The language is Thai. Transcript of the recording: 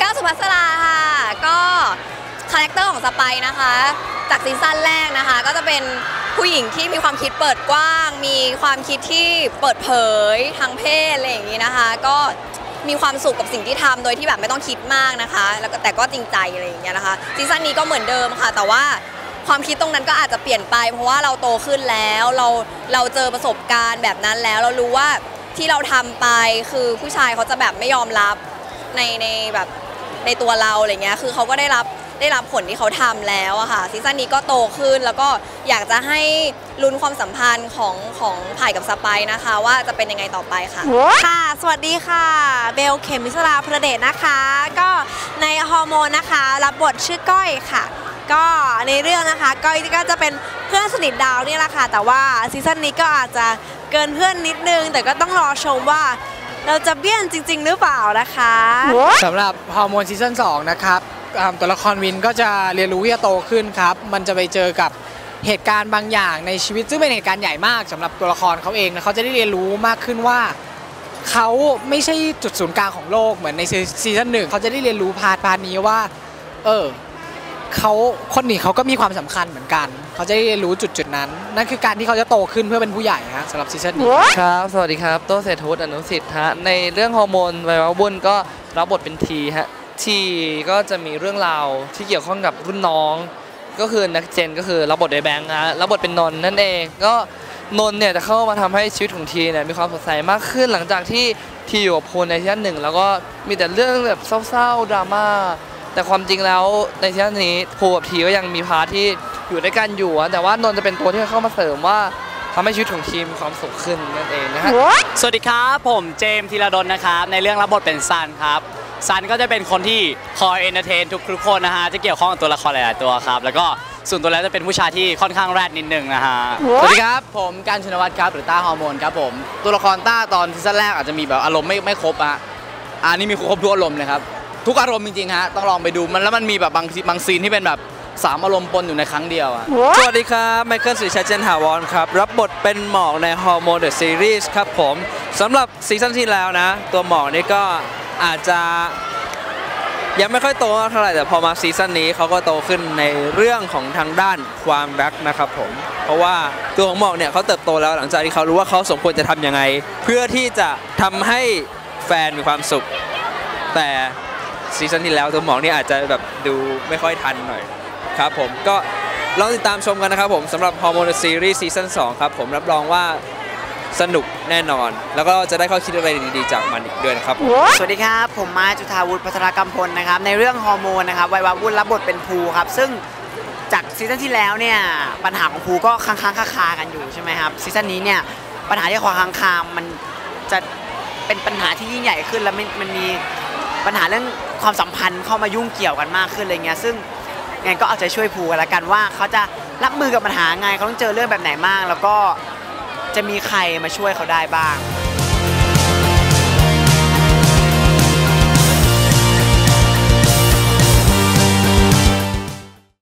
ก้าวสุภัสราค่ะ ก็คาแรคเตอร์ของสไปนะคะ จากซีซั่นแรกนะคะ ก็จะเป็นผู้หญิงที่มีความคิดเปิดกว้าง มีความคิดที่เปิดเผยทางเพศอะไรอย่างนี้นะคะ ก็มีความสุขกับสิ่งที่ทำโดยที่แบบไม่ต้องคิดมากนะคะ แล้วแต่ก็จริงใจอะไรอย่างเงี้ยนะคะซีซั่นนี้ก็เหมือนเดิมค่ะ แต่ว่าความคิดตรงนั้นก็อาจจะเปลี่ยนไป เพราะว่าเราโตขึ้นแล้วเราเราเจอประสบการณ์แบบนั้นแล้วเรารู้ว่า ที่เราทำไปคือผู้ชายเขาจะแบบไม่ยอมรับในในแบบในตัวเราอะไรเงี้ยคือเขาก็ได้รับได้รับผลที่เขาทำแล้วอะค่ะซีซั่นนี้ก็โตขึ้นแล้วก็อยากจะให้ลุ้นความสัมพันธ์ของของไผ่กับสไปซ์นะคะ ว่าจะเป็นยังไงต่อไปค่ะ ค่ะ สวัสดีค่ะ เบลเขมิสราพระเดชนะคะ ก็ในฮอร์โมนนะคะ รับบทชื่อก้อยค่ะ ก็ในเรื่องนะคะก้อยก็จะเป็นเพื่อนสนิทดาวนี่แหละค่ะ แต่ว่าซีซั่นนี้ก็อาจจะเกินเพื่อนนิดนึง แต่ก็ต้องรอชมว่า เราจะเบี้ยนจริง ๆ หรือเปล่านะคะสำหรับฮอร์โมนซีซั่น2นะครับตัวละครวินก็จะเรียนรู้ที่จะโตขึ้นครับ มันจะไปเจอกับเหตุการณ์บางอย่างในชีวิตซึ่งเป็นเหตุการณ์ใหญ่มากสำหรับตัวละครเขาเองนะเขาจะได้เรียนรู้มากขึ้นว่าเขาไม่ใช่จุดศูนย์กลางของโลกเหมือนในซีซีซั่นหนึ่งเขาจะได้เรียนรู้พาร์ทพาร์ทนี้ว่า เออ เขาคนนี้เขาก็มีความสำคัญเหมือนกัน เขาจะได้เรียนรู้จุดจุดๆนั้น นั่นคือการที่เขาจะโตขึ้นเพื่อเป็นผู้ใหญ่ฮะสำหรับซีซั่นนี้ครับ สวัสดีครับ โต้เศรษฐวุฒิอนุสิทธิ์ฮะ ในเรื่องฮอร์โมนไวรัลบุญก็รับบทเป็นทีฮะ ทีก็จะมีเรื่องราวที่เกี่ยวข้องกับรุ่นน้อง ก็คือนักเจนก็คือรับบทโดยแบงค์ฮะ รับบทเป็นนนท์นั่นเอง ก็นนท์เนี่ยจะเข้ามาทำให้ชีวิตของทีเนี่ยมีความสดใสมากขึ้นหลังจากที่ทีอยู่กับพูนในซีซั่นหนึ่งแล้วก็มีแต่เรื่องแบบเศร้าๆดราม่า แต่ความจริงแล้วในซีซั่นนี้พูกับทีก็ยังมีพาร์ทที่อยู่ด้วยกันอยู่อะแต่ว่านนท์จะเป็นตัวที่เข้ามาเสริมว่าทำให้ชีวิตของทีมมีความสุขขึ้นนั่นเองนะฮะสวัสดีครับผมเจมส์ธีรดลนะครับในเรื่องรับบทเป็นซันครับซันก็จะเป็นคนที่คอยเอนเตอร์เทนทุกทุกๆคนนะฮะจะเกี่ยวข้องกับตัวละครหลายๆตัวครับ แล้วก็ส่วนตัวแล้วจะเป็นผู้ชายที่ค่อนข้างแรดนิดนึงนะฮะสวัสดีครับผมการชนวัฒน์ครับหรือต้าฮอร์โมนครับผมตัวละครต้าตอนซีซั่นแรกอาจจะมีแบบอารมณ์ไม่ไม่ครบอะอันนี้มีครบทุกอารมณ์เลยครับ ทุกอารมณ์จริงๆฮะต้องลองไปดูมันแล้วมันมีแบบบางบางซีนที่เป็นแบบสามอารมณ์ปนอยู่ในครั้งเดียวอะสวัสดีครับ ไมเคิลสุริชัยเจนถาวรครับ รับบทเป็นหมอกในฮอร์โมนเดอะซีรีส์ครับผมสำหรับซีซั่นที่แล้วนะ ตัวหมอกนี่ก็อาจจะยังไม่ค่อยโตมากเท่าไหร่ แต่พอมาซีซั่นนี้เขาก็โตขึ้นในเรื่องของทางด้านความรักนะครับผม เพราะว่าตัวของหมอกเนี่ยเขาเติบโตแล้วหลังจากที่เขารู้ว่าเขาสมควรจะทำยังไง เพื่อที่จะทำให้แฟนมีความสุข แต่ ซีซั่นที่แล้วตัวหมอกนี่อาจจะแบบดูไม่ค่อยทันหน่อยครับผมก็ลองติดตามชมกันนะครับผมสำหรับฮอร์โมนซีรีส์ซีซั่น2ครับผมรับรองว่าสนุกแน่นอน แล้วก็จะได้ข้อคิดอะไรดีๆจากมันอีกด้วยนะครับ สวัสดีครับ ผมมาจุธาวุฒิพัทรกำพลนะครับ ในเรื่องฮอร์โมนนะครับไวยวาวุ่นรับบทเป็นภูครับ ซึ่งจากซีซั่นที่แล้วเนี่ย ปัญหาของภูก็ค้างๆคาๆกันอยู่ใช่ไหมครับซีซั่นนี้เนี่ย ปัญหาที่คอค้างคามันจะเป็นปัญหาที่ยิ่งใหญ่ขึ้นแล้วมันมีปัญหาเรื่อง ความสัมพันธ์เข้ามายุ่งเกี่ยวกันมากขึ้นอะไรเงี้ยซึ่งงไงก็เอาใจช่วยภูกันละกันว่าเขาจะรับมือกับปัญหาไงเขาต้องเจอเรื่องแบบไหนมาก แล้วก็จะมีใครมาช่วยเขาได้บ้าง